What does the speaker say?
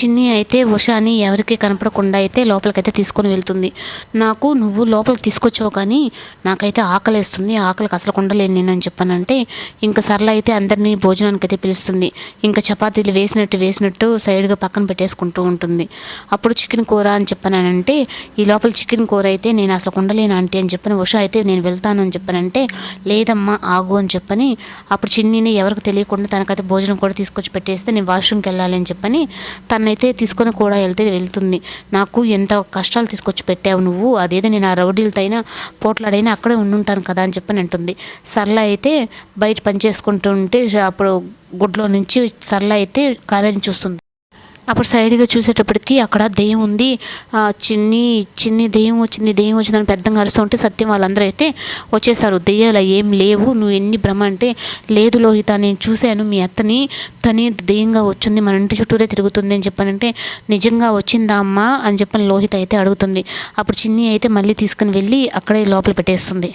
చిన్ని అయితే ఉషాని ఎవరికి కనపడకుండా అయితే లోపలికైతే తీసుకొని వెళ్తుంది. నాకు నువ్వు లోపలికి తీసుకొచ్చావు కానీ నాకైతే ఆకలేస్తుంది. ఆకలికి అసలు ఉండలేను నేను అని చెప్పానంటే ఇంకా సరళ అయితే అందరినీ భోజనానికి అయితే పిలుస్తుంది. ఇంకా చపాతీలు వేసినట్టు వేసినట్టు సైడ్గా పక్కన పెట్టేసుకుంటూ ఉంటుంది. అప్పుడు చికెన్ కూర అని చెప్పానంటే ఈ లోపల చికెన్ కూర అయితే నేను అసలు ఉండలేను ఆంటీ అని చెప్పని ఉష అయితే నేను వెళ్తాను అని చెప్పానంటే లేదమ్మా ఆగు అని చెప్పని అప్పుడు చిన్నిని ఎవరికి తెలియకుండా తనకైతే భోజనం కూడా తీసుకొచ్చి పెట్టేస్తే నేను వాష్రూమ్కి వెళ్ళాలి అని చెప్పని తనైతే తీసుకొని కూడా వెళ్తే వెళ్తుంది. నాకు ఎంత కష్టాలు తీసుకొచ్చి పెట్టావు నువ్వు? అదేదో నేను ఆ రౌడీలతో అయినా పోట్లాడైనా అక్కడే ఉండుంటాను కదా అని చెప్పని అంటుంది. సరళ అయితే బయట పని చేసుకుంటూ ఉంటే అప్పుడు గుడ్లో నుంచి సరళ అయితే కావేరిని చూస్తుంది. అప్పుడు సైడ్గా చూసేటప్పటికి అక్కడ దెయ్యం ఉంది. చిన్ని చిన్ని దెయ్యం వచ్చింది దెయ్యం వచ్చిందని పెద్దగా అరుస్తూ ఉంటే సత్యం వాళ్ళందరూ అయితే వచ్చేసారు. దెయ్యాలు ఏం లేవు. నువ్వు ఎన్ని భ్రమ అంటే లేదు లోహిత నేను చూశాను మీ అత్తని. తని దెయ్యంగా వచ్చింది. మన ఇంటి చుట్టూరే తిరుగుతుంది అని చెప్పానంటే నిజంగా వచ్చిందా అమ్మా? అని చెప్పని లోహిత అయితే అడుగుతుంది. అప్పుడు చిన్ని అయితే మళ్ళీ తీసుకుని వెళ్ళి అక్కడే లోపల పెట్టేస్తుంది.